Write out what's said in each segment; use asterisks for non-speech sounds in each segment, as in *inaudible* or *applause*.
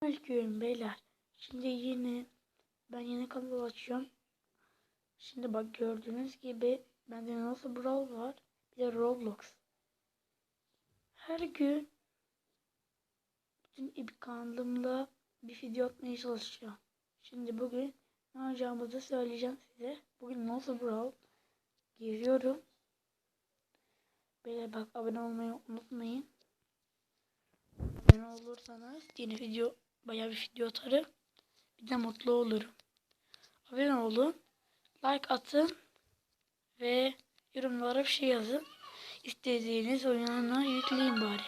Selamünaleyküm beyler. Şimdi yine ben yeni kanal açıyorum. Şimdi bak gördüğünüz gibi bende nasıl Brawl var bir de Roblox. Her gün bütün ip kanalımda bir video atmaya çalışacağım. Şimdi bugün ne yapacağımızı söyleyeceğim size. Bugün nasıl Brawl giriyorum. Beyler bak abone olmayı unutmayın. Abone olursanız yeni video bayağı bir video atarım. Bir de mutlu olurum. Abone olun. Like atın. Ve yorumlara bir şey yazın. İstediğiniz oyununu yükleyin bari.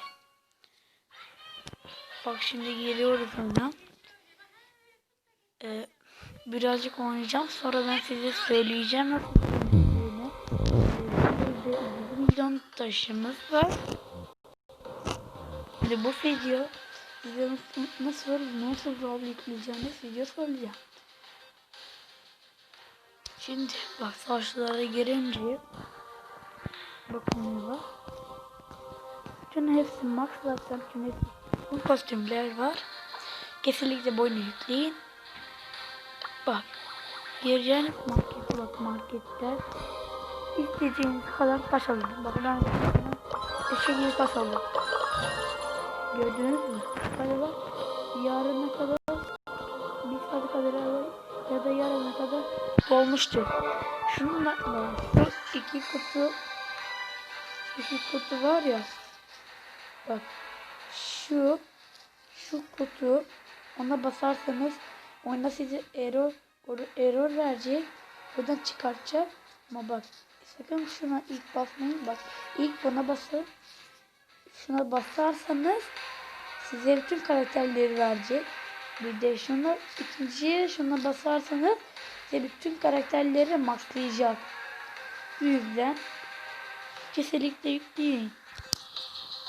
Bak şimdi geliyoruz ona. Ee, birazcık oynayacağım. Sonra ben size söyleyeceğim bir milyon taşımız var. Şimdi bu video size nasıl, nasıl, nasıl Brawl yükleyeceğiniz video söyleyeceğim. Şimdi bak savaşçılara girince bakın var. Bütün hepsi max zaten hepsi bu kostümler var. Kesinlikle boyunu yükleyin. Bak gireceğiniz markete bak markette istediğiniz kadar taş alın. Bak ben eşek gibi taş. Gördünüz mü? Hadi bak. Yarına kadar bir saat kadar ya da yarına kadar dolmuştur. Şununla bak. Şu iki kutu iki kutu var ya. Bak. Şu şu kutu ona basarsanız oyunda size error error verecek. Buradan çıkartacak. Ama bak sakın şuna ilk basmayın. Bak ilk buna basın. Şuna basarsanız size bütün karakterleri verecek. Bir de şunu ikinciye şuna basarsanız size bütün karakterleri maxlayacak. Bu yüzden kesinlikle yükleyin.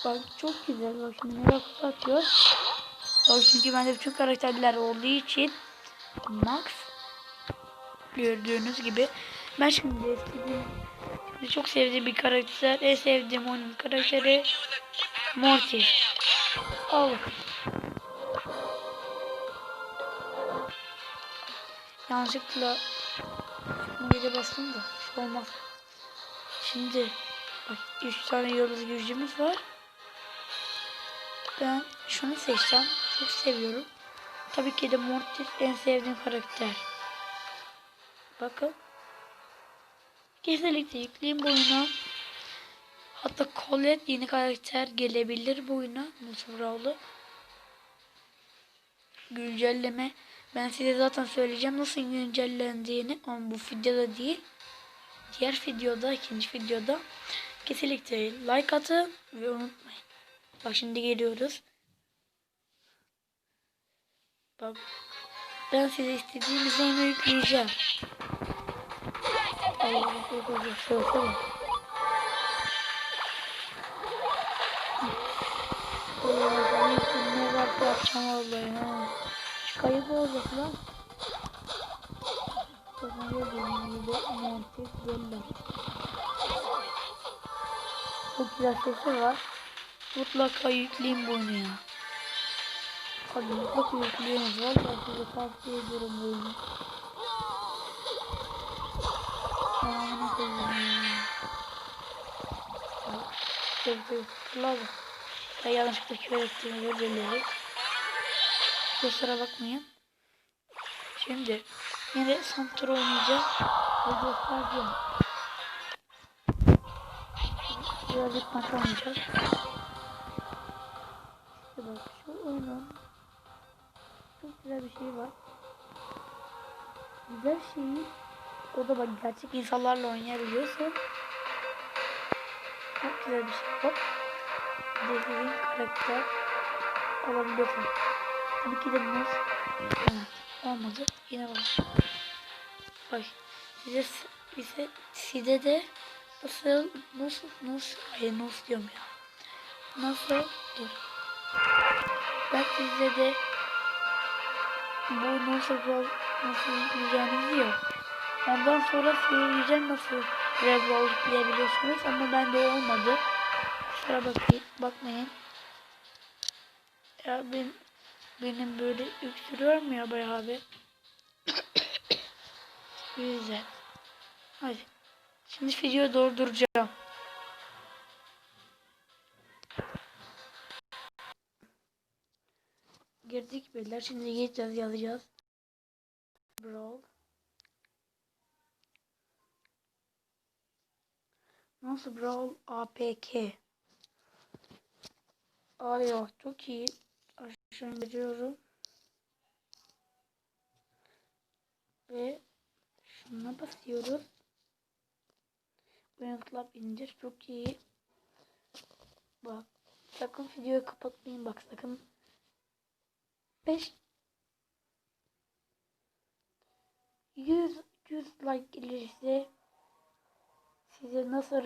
Bak çok güzel. Bak şimdi merak atıyor. Bak çünkü bende bütün karakterler olduğu için max gördüğünüz gibi ben şimdi şimdi çok sevdiğim bir karakter en sevdiğim oyunun karakteri Morty. Al. Yanlışlıkla geri bastım da şey olmaz. Şimdi bak 3 tane yıldız gücümüz var. Ben şunu seçeceğim. Çok seviyorum. Tabii ki de Mortis en sevdiğim karakter. Bakın. Kesinlikle yükleyeyim bu oyuna. Hatta Colette yeni karakter gelebilir bu oyuna. Brawl'ı. Güncelleme. Ben size zaten söyleyeceğim nasıl güncellendiğini ama bu videoda değil. Diğer videoda, ikinci videoda kesinlikle like atın ve unutmayın. Bak şimdi geliyoruz. Bak ben size istediğiniz oyunu yükleyeceğim. Yapacağım vallahi ha. Kayıp olacak lan. Kazanıyor benim gibi montif yerler. Çok güzel sesi var. Mutlaka yükleyeyim bunu ya. Hadi mutlaka yükleyiniz. Valla size tavsiye ediyorum bu oyunu. Fırladı. Ben yanlışlıkla kör ettiğimi dilerim. Kusura bakmayın. Şimdi yine Santor oynayacağım. Ve göstereceğim. Birazcık maç oynayacağız. İşte bak şu oyunun çok güzel bir şey var. Güzel şeyi o da bak gerçek insanlarla oynayabiliyorsun. Güzel bir şey. Hop. Dediğin karakter alabiliyorsun. Tabii ki de. Evet. Olmadı. Yine var. Bak. Size, bize, size de nasıl, nasıl, nasıl, hayır nasıl diyorum ya. Nasıl, dur. Ben size de bu nasıl, nasıl yükleyeceğinizi yok. Ondan sonra söyleyeceğim nasıl Rebol yükleyebiliyorsunuz ama bende olmadı. Kusura bakmayın, bakmayın. Ya ben benim böyle öksürüyorum ya bayağı. *coughs* Bu yüzden. Hadi. Şimdi videoyu durduracağım. Girdik beyler. Şimdi geçeceğiz yazacağız. Brawl. Nasıl Brawl APK? Aa yok çok iyi. Aşağı indiriyorum. Ve şuna basıyoruz. Oyun Club indir. Çok iyi. Bak. Sakın videoyu kapatmayın. Bak sakın. 5 100 100 like gelirse size nasıl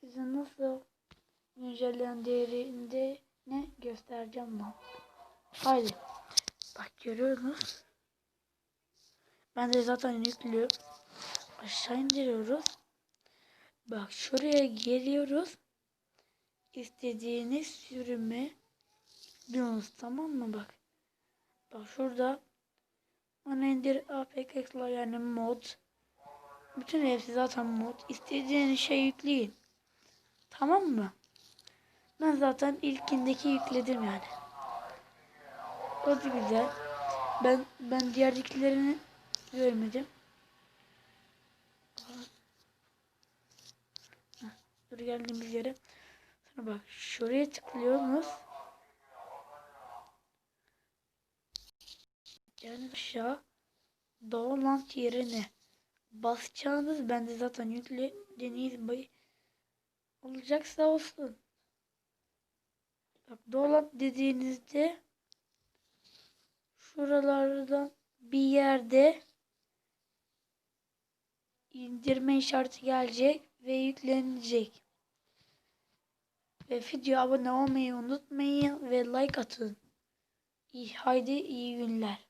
size nasıl güncellendiğinde ne göstereceğim ben. Haydi. Bak görüyorsunuz. Ben de zaten yüklü. Aşağı indiriyoruz. Bak şuraya geliyoruz. İstediğiniz sürümü diyorsunuz tamam mı bak. Bak şurada onu indir APK'lar yani mod. Bütün hepsi zaten mod. İstediğiniz şey yükleyin. Tamam mı? Ben zaten ilkindeki yükledim yani. O da güzel. Ben ben diğer ikilerini görmedim. Dur geldiğimiz yere. Sonra bak şuraya tıklıyorsunuz. Yani aşağı download yerine basacağınız bende zaten yüklü deniz bayı olacaksa olsun. Bak download dediğinizde şuralardan bir yerde indirme işareti gelecek ve yüklenecek. Ve video abone olmayı unutmayın ve like atın. İyi, haydi iyi günler.